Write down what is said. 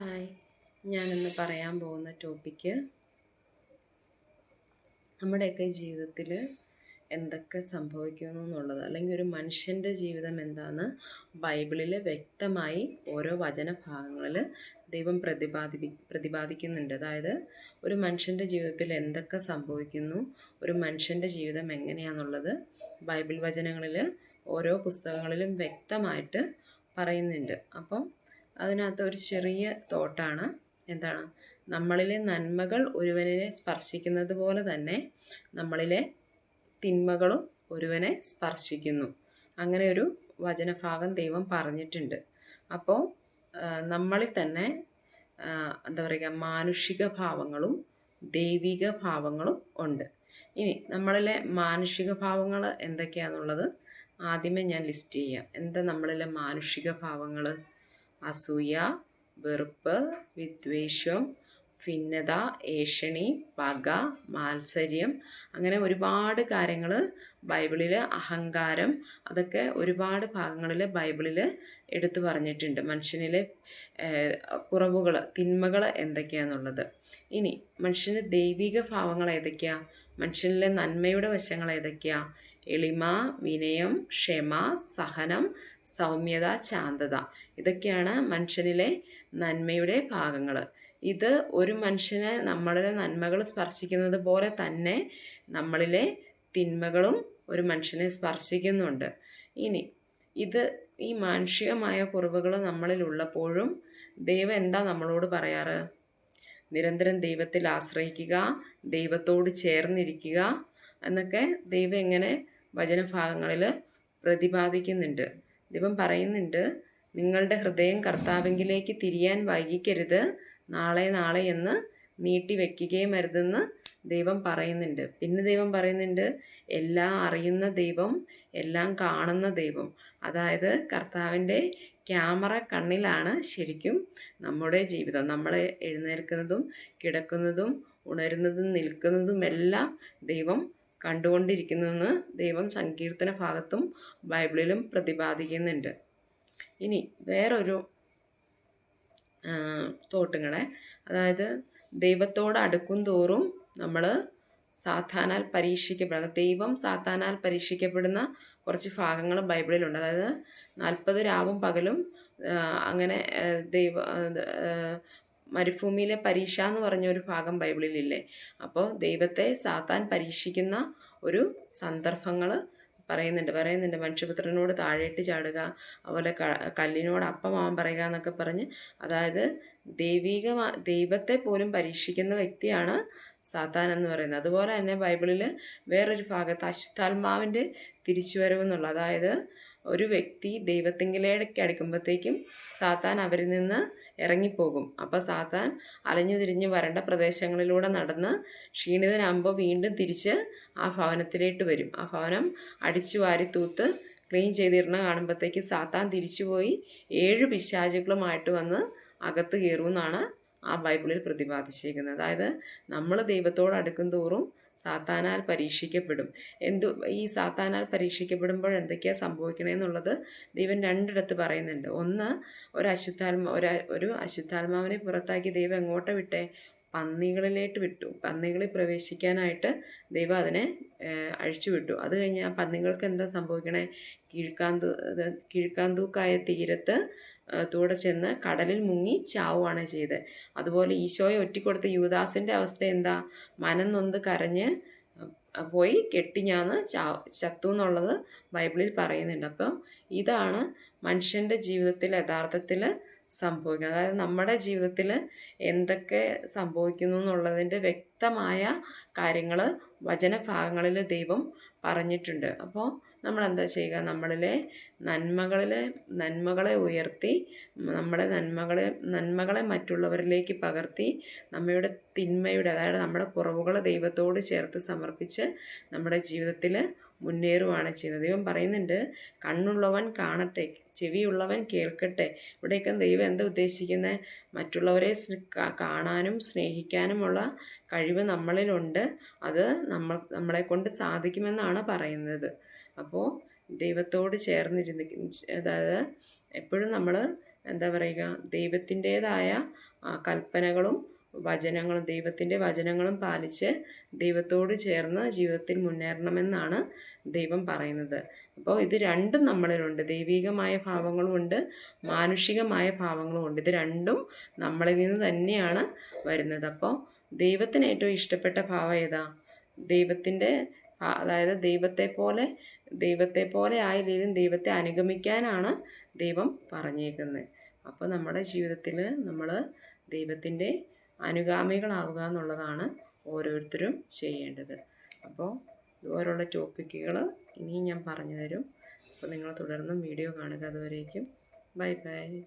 Hi. ഞാനിന്ന് പറയാൻ പോകുന്ന ടോപ്പിക്ക് നമ്മുടെയൊക്കെ ജീവിതത്തിൽ എന്തൊക്കെ സംഭവിക്കുന്നു എന്നുള്ളത്. അല്ലെങ്കിൽ ഒരു മനുഷ്യന്റെ ജീവിതം എന്താണെന്ന് ബൈബിളിൽ വ്യക്തമായി ഓരോ വചനഭാഗങ്ങളിൽ ദൈവം പ്രതിപാദി പ്രതിപാദിക്കുന്നുണ്ട്. അതായത് ഒരു മനുഷ്യന്റെ ജീവിതത്തിൽ എന്തൊക്കെ സംഭവിക്കുന്നു ഒരു മനുഷ്യന്റെ ജീവിതം എങ്ങനെയാണെന്നുള്ളത് ബൈബിൾ വചനങ്ങളിൽ ഓരോ പുസ്തകങ്ങളിലും വ്യക്തമായിട്ട് പറയുന്നുണ്ട്. അപ്പം അതിനകത്ത് ഒരു ചെറിയ തോട്ടാണ്. എന്താണ്? നമ്മളിലെ നന്മകൾ ഒരുവനെ സ്പർശിക്കുന്നത് പോലെ തന്നെ നമ്മളിലെ തിന്മകളും ഒരുവനെ സ്പർശിക്കുന്നു. അങ്ങനെ ഒരു വചനഭാഗം ദൈവം പറഞ്ഞിട്ടുണ്ട്. അപ്പോൾ നമ്മളിൽ തന്നെ എന്താ പറയുക മാനുഷിക ഭാവങ്ങളും ദൈവിക ഭാവങ്ങളും ഉണ്ട്. ഇനി നമ്മളിലെ മാനുഷിക ഭാവങ്ങൾ എന്തൊക്കെയാണെന്നുള്ളത് ആദ്യമേ ഞാൻ ലിസ്റ്റ് ചെയ്യാം. എന്താ നമ്മളിലെ മാനുഷിക ഭാവങ്ങൾ? അസൂയ വെറുപ്പ് വിദ്വേഷം ഭിന്നത ഏഷണി പക മാത്സര്യം. അങ്ങനെ ഒരുപാട് കാര്യങ്ങൾ ബൈബിളിൽ അഹങ്കാരം അതൊക്കെ ഒരുപാട് ഭാഗങ്ങളിൽ ബൈബിളിൽ എടുത്തു പറഞ്ഞിട്ടുണ്ട്. മനുഷ്യനിലെ കുറവുകൾ തിന്മകൾ എന്തൊക്കെയാണെന്നുള്ളത് ഇനി മനുഷ്യന്റെ ദൈവിക ഭാവങ്ങൾ ഏതൊക്കെയാണ് മനുഷ്യനിലെ നന്മയുടെ വശങ്ങൾ ഏതൊക്കെയാ എളിമ വിനയം ക്ഷമ സഹനം സൗമ്യത ശാന്തത. ഇതൊക്കെയാണ് മനുഷ്യനിലെ നന്മയുടെ ഭാഗങ്ങൾ ഇത് ഒരു മനുഷ്യനെ നമ്മളിലെ നന്മകൾ സ്പർശിക്കുന്നത് പോലെ തന്നെ നമ്മളിലെ തിന്മകളും ഒരു മനുഷ്യനെ സ്പർശിക്കുന്നുണ്ട്. ഇനി ഇത് ഈ മാനുഷികമായ കുറവുകൾ നമ്മളിൽ ഉള്ളപ്പോഴും ദൈവം എന്താ നമ്മളോട് പറയാറ്? നിരന്തരം ദൈവത്തിൽ ആശ്രയിക്കുക ദൈവത്തോട് ചേർന്നിരിക്കുക എന്നൊക്കെ ദൈവം ഇങ്ങനെ വചനഭാഗങ്ങളിൽ പ്രതിപാദിക്കുന്നുണ്ട്. ദൈവം പറയുന്നുണ്ട് നിങ്ങളുടെ ഹൃദയം കർത്താവിങ്കിലേക്ക് തിരിയാൻ വൈകിക്കരുത്. നാളെ നാളെ എന്ന് നീട്ടി വയ്ക്കുകയും അരുതെന്ന് ദൈവം പറയുന്നുണ്ട്. പിന്നെ ദൈവം പറയുന്നുണ്ട് എല്ലാം അറിയുന്ന ദൈവം എല്ലാം കാണുന്ന ദൈവം. അതായത് കർത്താവിന്റെ ക്യാമറ കണ്ണിലാണ് ശരിക്കും നമ്മുടെ ജീവിതം. നമ്മൾ എഴുന്നേൽക്കുന്നതും കിടക്കുന്നതും ഉണരുന്നതും നിൽക്കുന്നതും എല്ലാം ദൈവം കണ്ടുകൊണ്ടിരിക്കുന്നുവെന്ന് ദൈവം സങ്കീർത്തന ഭാഗത്തും ബൈബിളിലും പ്രതിപാദിക്കുന്നുണ്ട്. ഇനി വേറൊരു തോട്ടുങ്ങളെ അതായത് ദൈവത്തോട് അടുക്കും തോറും നമ്മൾ സാത്താനാൽ പരീക്ഷിക്കപ്പെടുന്ന ദൈവം സാത്താനാൽ പരീക്ഷിക്കപ്പെടുന്ന കുറച്ച് ഭാഗങ്ങൾ ബൈബിളിലുണ്ട്. അതായത് നാൽപ്പത് രാവും പകലും അങ്ങനെ ദൈവ മരുഭൂമിയിലെ പരീക്ഷ എന്ന് പറഞ്ഞ ഒരു ഭാഗം ബൈബിളിലില്ലേ അപ്പോൾ ദൈവത്തെ സാത്താൻ പരീക്ഷിക്കുന്ന ഒരു സന്ദർഭങ്ങൾ പറയുന്നുണ്ട്. പറയുന്നുണ്ട് മനുഷ്യപുത്രനോട് താഴേട്ട് ചാടുക അതുപോലെ കല്ലിനോട് അപ്പമാവാൻ പറയുക എന്നൊക്കെ പറഞ്ഞ് അതായത് ദൈവിക ദൈവത്തെ പോലും പരീക്ഷിക്കുന്ന വ്യക്തിയാണ് സാത്താൻ എന്ന് പറയുന്നത്. അതുപോലെ തന്നെ ബൈബിളിൽ വേറൊരു ഭാഗത്ത് അശുദ്ധാത്മാവിന്റെ തിരിച്ചുവരവ് എന്നുള്ള അതായത് ഒരു വ്യക്തി ദൈവത്തിങ്കിലേക്ക് അടുക്കുമ്പോഴത്തേക്കും സാത്താൻ അവരിൽ നിന്ന് ഇറങ്ങിപ്പോകും. അപ്പോൾ സാത്താൻ അലഞ്ഞു തിരിഞ്ഞ് വരേണ്ട പ്രദേശങ്ങളിലൂടെ നടന്ന് ക്ഷീണിതനാകുമ്പോൾ വീണ്ടും തിരിച്ച് ആ ഭവനത്തിലേക്ക് വരും. ആ ഭവനം അടിച്ചു വാരി തൂത്ത് ക്ലീൻ ചെയ്തിരുന്ന കാണുമ്പോഴത്തേക്ക് സാത്താൻ തിരിച്ചുപോയി ഏഴ് പിശാചുക്കളുമായിട്ട് വന്ന് അകത്ത് കയറുമെന്നാണ് ആ ബൈബിളിൽ പ്രതിപാദിച്ചിരിക്കുന്നത്. അതായത് നമ്മൾ ദൈവത്തോട് അടുക്കും തോറും സാത്താനാൽ പരീക്ഷിക്കപ്പെടും. എന്തു ഈ സാത്താനാൽ പരീക്ഷിക്കപ്പെടുമ്പോൾ എന്തൊക്കെയാണ് സംഭവിക്കണമെന്നുള്ളത് ദൈവം രണ്ടിടത്ത് പറയുന്നുണ്ട്. ഒന്ന് ഒരു അശുദ്ധാത്മ ഒരു ഒരു അശുദ്ധാത്മാവിനെ പുറത്താക്കി ദൈവം എങ്ങോട്ട് വിട്ടേ? പന്നികളിലേക്ക് വിട്ടു. പന്നികളിൽ പ്രവേശിക്കാനായിട്ട് ദൈവം അതിനെ അഴിച്ചു വിട്ടു അത് കഴിഞ്ഞ് ആ പന്നികൾക്ക് എന്താ സംഭവിക്കണേ? കീഴ്ക്കാന്തൂ കീഴ്ക്കാന്തൂക്കായ തീരത്ത് തൂടെ ചെന്ന് കടലിൽ മുങ്ങി ചാവുകയാണ് ചെയ്തത് അതുപോലെ ഈശോയെ ഒറ്റിക്കൊടുത്ത യുവദാസിന്റെ അവസ്ഥ എന്താ? മനം നൊന്ത് കരഞ്ഞ് പോയി കെട്ടിഞ്ഞാന്ന് ചാ ചത്തു എന്നുള്ളത് ബൈബിളിൽ പറയുന്നുണ്ട്. അപ്പം ഇതാണ് മനുഷ്യന്റെ ജീവിതത്തിൽ യഥാർത്ഥത്തിൽ സംഭവിക്കുന്നത് അതായത് നമ്മുടെ ജീവിതത്തിൽ എന്തൊക്കെ സംഭവിക്കുന്നു എന്നുള്ളതിന്റെ വ്യക്തമായ കാര്യങ്ങൾ വചനഭാഗങ്ങളിൽ ദൈവം പറഞ്ഞിട്ടുണ്ട്. അപ്പോൾ നമ്മൾ എന്താ ചെയ്യുക? നമ്മളിലെ നന്മകളിലെ നന്മകളെ ഉയർത്തി നമ്മുടെ നന്മകളെ നന്മകളെ മറ്റുള്ളവരിലേക്ക് പകർത്തി നമ്മയുടെ തിന്മയുടെ അതായത് നമ്മുടെ കുറവുകളെ ദൈവത്തോട് ചേർത്ത് സമർപ്പിച്ച് നമ്മുടെ ജീവിതത്തിൽ മുന്നേറുവാണ് ചെയ്യുന്നത്. ദൈവം പറയുന്നുണ്ട് കണ്ണുള്ളവൻ കാണട്ടെ ചെവിയുള്ളവൻ കേൾക്കട്ടെ. ഇവിടെയൊക്കെ ദൈവം എന്താ ഉദ്ദേശിക്കുന്നത് മറ്റുള്ളവരെ കാണാനും സ്നേഹിക്കാനുമുള്ള കഴിവ് നമ്മളിലുണ്ട്. അത് നമ്മൾ നമ്മളെ കൊണ്ട് സാധിക്കുമെന്നാണ് പറയുന്നത്. അപ്പോൾ ദൈവത്തോട് ചേർന്നിരുന്ന് അതായത് എപ്പോഴും നമ്മൾ എന്താ പറയുക ദൈവത്തിന്റേതായ കൽപ്പനകളും വചനങ്ങളും ദൈവത്തിന്റെ വചനങ്ങളും പാലിച്ച് ദൈവത്തോട് ചേർന്ന് ജീവിതത്തിൽ മുന്നേറണമെന്നാണ് ദൈവം പറയുന്നത്. അപ്പോൾ ഇത് രണ്ടും നമ്മളിലുണ്ട്. ദൈവികമായ ഭാവങ്ങളുമുണ്ട് മാനുഷികമായ ഭാവങ്ങളുമുണ്ട് ഇത് രണ്ടും നമ്മളിൽ നിന്ന് തന്നെയാണ് വരുന്നത്. അപ്പോൾ ദൈവത്തിന് ഏറ്റവും ഇഷ്ടപ്പെട്ട ഭാവം ഏതാ? ദൈവത്തിന്റെ അതായത് ദൈവത്തെ പോലെ ദൈവത്തെ പോലെ ആയില്ലെങ്കിലും ദൈവത്തെ അനുഗമിക്കാനാണ് ദൈവം പറഞ്ഞേക്കുന്നത് അപ്പോൾ നമ്മുടെ ജീവിതത്തിൽ നമ്മൾ ദൈവത്തിന്റെ അനുഗാമികളാവുക എന്നുള്ളതാണ് ഓരോരുത്തരും ചെയ്യേണ്ടത്. അപ്പോൾ ഇതുപോലുള്ള ടോപ്പിക്കുകൾ ഇനിയും ഞാൻ പറഞ്ഞു തരും. അപ്പോൾ നിങ്ങൾ തുടർന്നും വീഡിയോ കാണുക അതുവരേക്കും. Bye bye.